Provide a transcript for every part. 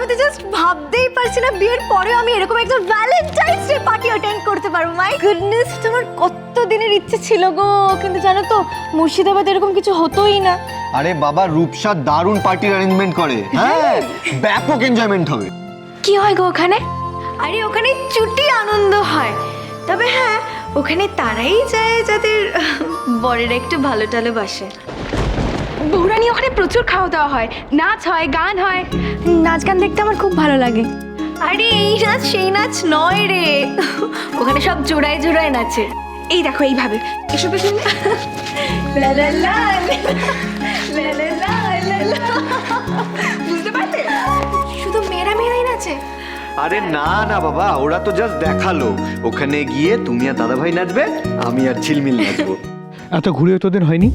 আমি তো জাস্ট ভাবতেই পারছি না বিয়ের পরেও আমি এরকম একটা ভ্যালেন্টাইন্স ডে পার্টি অ্যাটেন্ড করতে পারব। মাই গুডনেস তোমার কত দিনের ইচ্ছে ছিল গো? কিন্তু জানো তো মুর্শিদাবাদ এরকম কিছু হতোই না। আরে বাবা রূপসা দারুণ পার্টির অ্যারেঞ্জমেন্ট করে। হ্যাঁ ব্যাপক এনজয়মেন্ট হবে। কি হয় গো ওখানে? আরে ওখানে চুটি আনন্দ হয়। তবে হ্যাঁ ওখানে তারাই যায় যাদের বরেরা একটু ভালো টালো বাসে। বৌরানি ওখানে প্রচুর খাওয়া দাওয়া হয়। নাচ হয় গান হয়। নাচ গান দেখতে আমার খুব ভালো লাগে। আরে এই নাচ সেই নাচ নয় রে। ওখানে সব জোড়ায় জোড়ায় নাচে। এই দেখো এইভাবে। এসো পেছন লা লা লা, লা লা লা, লা লা। বুঝতে পারতে শুধু মেয়েরা মেয়েরাই নাচে। আরে না না বাবা ওরা তো জাস্ট দেখাল। ওখানে গিয়ে তুমি আর দাদাভাই নাচবে আমি আর ঝিলমিল নাচবো। এত ঘুরে তোদের হয়নি?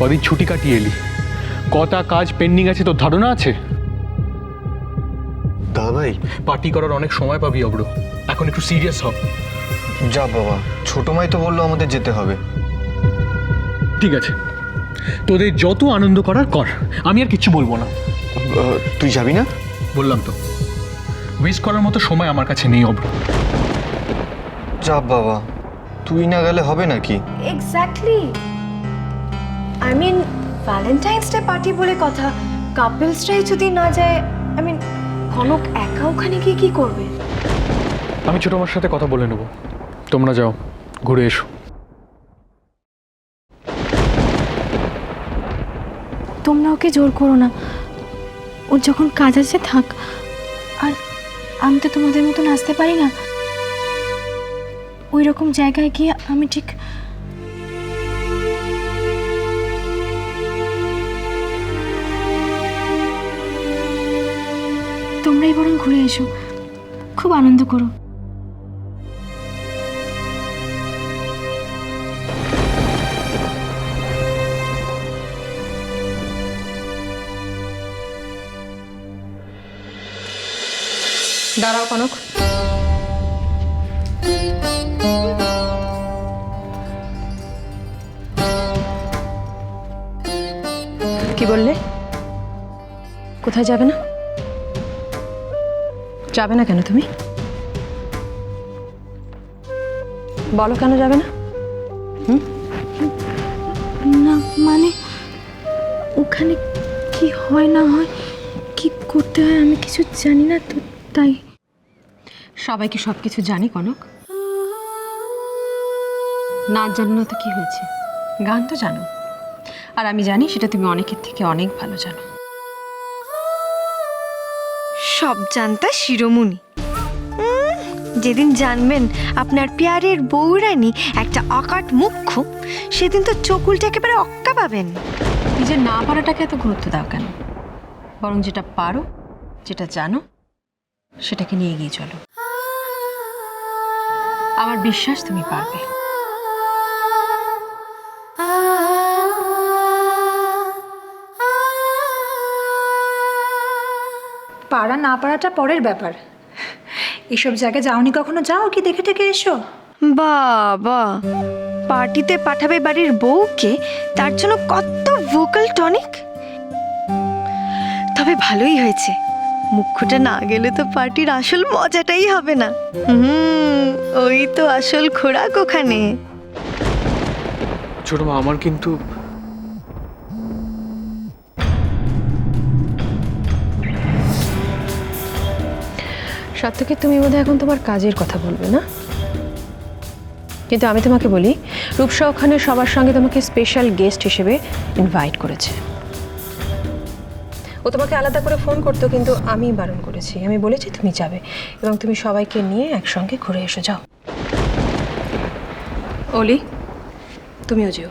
কদিন ছুটি কাটিয়ে এলি। কটা কাজ পেন্ডিং আছে তোর ধারণা আছে? দাদাভাই পার্টি করার অনেক সময় পাবি অব্র এখন একটু সিরিয়াস হ। যা বাবা ছোট মাই তো বলল আমাদের যেতে হবে। ঠিক আছে। তোদের যত আনন্দ করার কর আমি আর কিচ্ছু বলব না। তুই যাবি না? বললাম তো। ওয়েস্ট করার মতো সময় আমার কাছে নেই অব্র যা বাবা তুই না গেলে হবে নাকি? Exactly I mean Valentine's day party বলে কথা কাপলসরাই যদি না যায় আই মিন কনক একা ওখানে গিয়ে কি করবে? আমি ছোট আমার সাথে কথা বলে নেব। তোমরা যাও ঘুরে এসো। তোমরা ওকে জোর করো না। ওর যখন কাজ আছে থাক। আর আমি তো তোমাদের মতো নাচতে পারি না। ওই রকম জায়গায় গিয়ে আমি ঠিক তোমরাই বরং ঘুরে এসো। খুব আনন্দ করো। দাঁড়াও কনক। কি বললে? কোথায় যাবে না? যাবে না কেন তুমি? বলো কেন যাবে না? না মানে ওখানে কি হয় না হয় কি করতে হয় আমি কিছু জানি না তো তাই। সবাইকে সব কিছু জানি কনক। না জানো না তো কি হয়েছে? গান তো জানো। আর আমি জানি সেটা তুমি অনেকের থেকে অনেক ভালো জানো। সব জানতা শিরোমণি। যেদিন জানবেন আপনার পেয়ারের বউরানি একটা অকাট মুখ্য, সেদিন তো চোখ উল্টে একেবারে অক্কা পাবেন। নিজের না পারাটাকে এত গুরুত্ব দাও কেন? বরং যেটা পারো, যেটা জানো, সেটাকে নিয়ে এগিয়ে চলো। আমার বিশ্বাস তুমি পারবে। পাড়া না পাড়াটা পরের ব্যাপার। এসব জায়গায় যাওনি কখনো? যাও কি দেখে টেকে এসো। বাবা পার্টিতে পাঠাবে বাড়ির বউকে তার জন্য কত ভোকাল টনিক তবে ভালোই হয়েছে। মুখ্যটা না গেলে তো পার্টির আসল মজাটাই হবে না। হুম ওই তো আসল খোরাক ওখানে। ছোট মা আমার কিন্তু সত্যকে তুমি বোধহয় এখন তোমার কাজের কথা বলবে, না? কিন্তু আমি তোমাকে বলি, রূপসা ওখানে সবার সঙ্গে তোমাকে স্পেশাল গেস্ট হিসেবে ইনভাইট করেছে। ও তোমাকে আলাদা করে ফোন করতো, কিন্তু আমি বারণ করেছি। আমি বলেছি, তুমি যাবে এবং তুমি সবাইকে নিয়ে একসঙ্গে ঘুরে এসো, যাও। অলি, তুমিও যেও।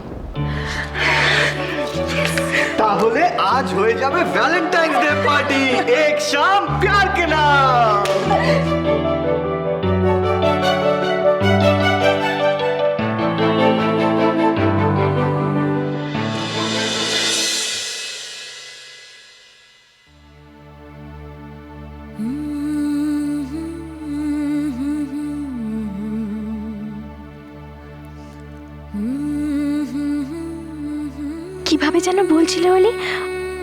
তাহলে আজ হয়ে যাবে ভ্যালেন্টাইন্স ডে পার্টি কীভাবে যেন বলছিল ওলি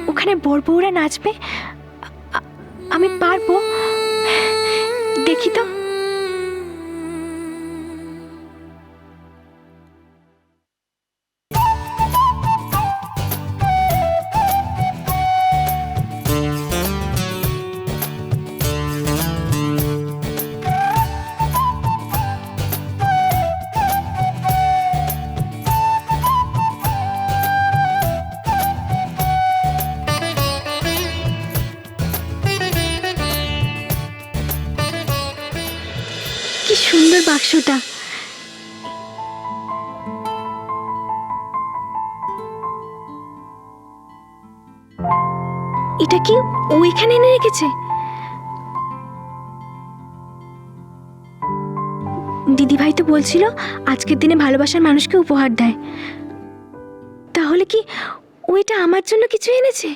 ওখানে বর বউরা নাচবে? কি সুন্দর বাক্সটা। এটা কি ও এখানে এনে রেখেছে? দিদি ভাই তো বলছিল আজকের দিনে ভালোবাসার মানুষকে উপহার দেয়। তাহলে কি ও এটা আমার জন্য কিছু এনেছে?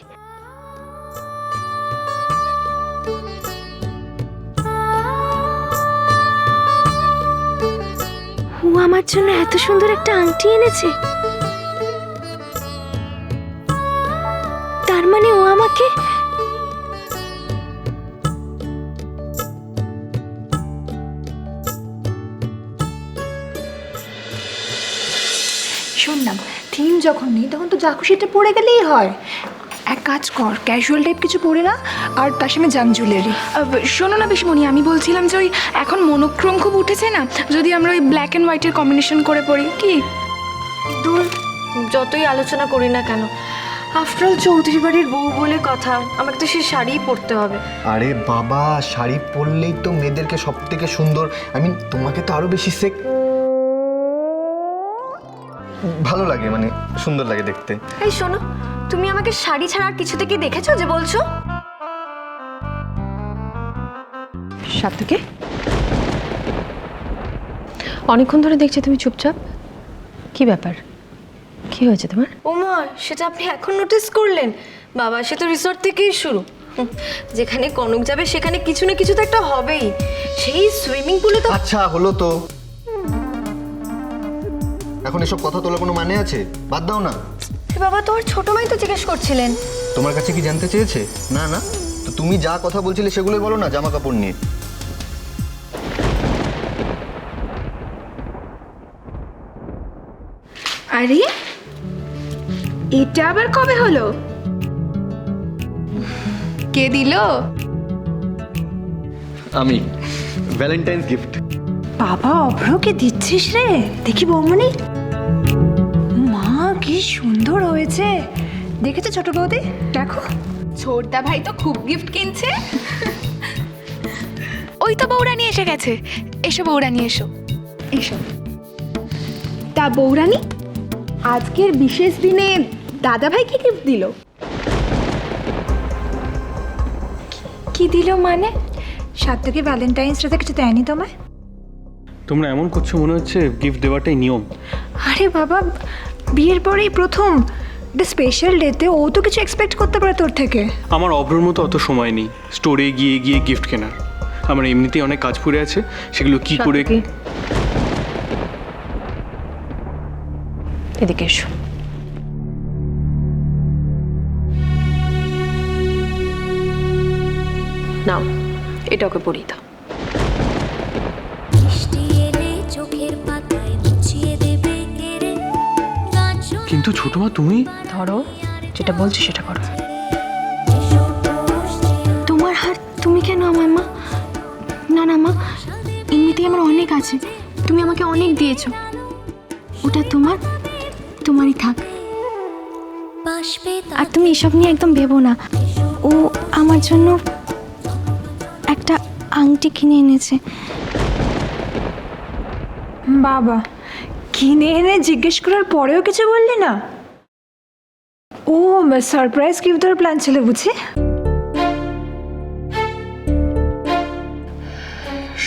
আমার জন্য এত সুন্দর একটা আংটি এনেছে। তার মানে ও আমাকে শোন না থিম যখন নেই, তখন তো যা খুশিটা পড়ে গেলেই হয়। এক কাজ কর ক্যাজুয়াল টাইপ কিছু পরে না আর তার সঙ্গে জাম জুয়েলারি শোনো না বিশমণি আমি বলছিলাম যে ওই এখন মনোক্রম খুব উঠেছে না যদি আমরা ওই ব্ল্যাক অ্যান্ড হোয়াইটের কম্বিনেশন করে পড়ি কি? দূর যতই আলোচনা করি না কেন আফটার চৌধুরী বাড়ির বউ বলে কথা আমাকে তো সে শাড়িই পরতে হবে। আরে বাবা শাড়ি পরলেই তো মেয়েদেরকে সব থেকে সুন্দর আই মিন তোমাকে তো আরও বেশি সেক ভালো লাগে মানে সুন্দর লাগে দেখতে। এই শোনো তুমি আমাকে শাড়ি ছাড়া আর কিছুতে কি দেখেছ যে বলছো? সাত্তুকে? অনেকক্ষণ ধরে দেখছি তুমি চুপচাপ। কি ব্যাপার? কি হয়েছে তোমার? ওমা সেটা আপনি এখন নোটিস করলেন। বাবা সে তো রিসর্ট থেকেই শুরু। হুম, যেখানে কনক যাবে সেখানে কিছু না কিছু তো একটা হবেই। সেই সুইমিং পুলে তো আচ্ছা হলো তো। এখন এসব কথা তোলার কোনো মানে আছে? বাদ দাও না। এ বাবা তোমার ছোট মাই তো জিজ্ঞেস করছিলেন। তোমার কাছে কি জানতে চেয়েছে? না না। তো তুমি যা কথা বলছিলে সেগুলোই বলো না জামা কাপড় নিয়ে। আরে এটা আবার কবে হলো? কে দিল? আমি ভ্যালেন্টাইন্স গিফট বাবা অভ্রকে দিচ্ছিস রে? দেখি বৌমনি। সুন্দর হয়েছে। দেখেছ ছোট বৌদি? দেখো। ছোটদা ভাই তো খুব গিফট কিনছে। ওই তো বৌরানি এসে গেছে। এসো বৌরানি এসো। এসো। তা বৌরানি আজকের বিশেষ দিনে দাদা ভাই কি গিফট দিল? কি দিল মানে? সাত্তকে ভ্যালেন্টাইন্স ডেতে কিছু দেয়নি তোমায়? তোমরা এমন করছ মনে হচ্ছে গিফট দেওয়াটাই নিয়ম। আরে বাবা বিয়ের পরেই প্রথম। দ্য স্পেশাল ডেতে ও তো কিছু এক্সপেক্ট করতে পারে তোর থেকে। আমার অব্রর মতো অত সময় নেই। স্টোরে গিয়ে গিয়ে গিফট কেনার। আমার এমনিতেই অনেক কাজ পড়ে আছে। সেগুলো কি করে এদিকে এসো। নাও এটা ওকে পরিয়ে দাও। কিন্তু ছোট মা তুমি? ধরো যেটা বলছি সেটা করো। তোমার হাত তুমি কেন আমার মা? না না মা এমনিতেই আমার অনেক আছে। তুমি আমাকে অনেক দিয়েছ। ওটা তোমার তোমারই থাক। আর তুমি এসব নিয়ে একদম ভেবো না। ও আমার জন্য একটা আংটি কিনে এনেছে। বাবা। কিনে এনে জিজ্ঞেস করার পরেও কিছু বললি না? ও সারপ্রাইজ গিফট দেওয়ার প্ল্যান ছিল বুঝি?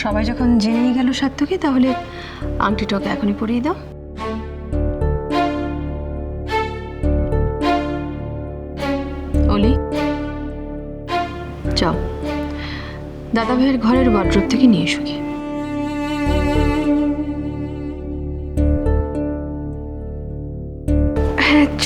সবাই যখন জেনেই গেল সার্থকে তাহলে আংটিটাকে এখনই পরিয়ে দাও। অলি, যাও। দাদা ভাইয়ের ঘরের ওয়ার্ড্রোব থেকে নিয়ে এসো গিয়ে।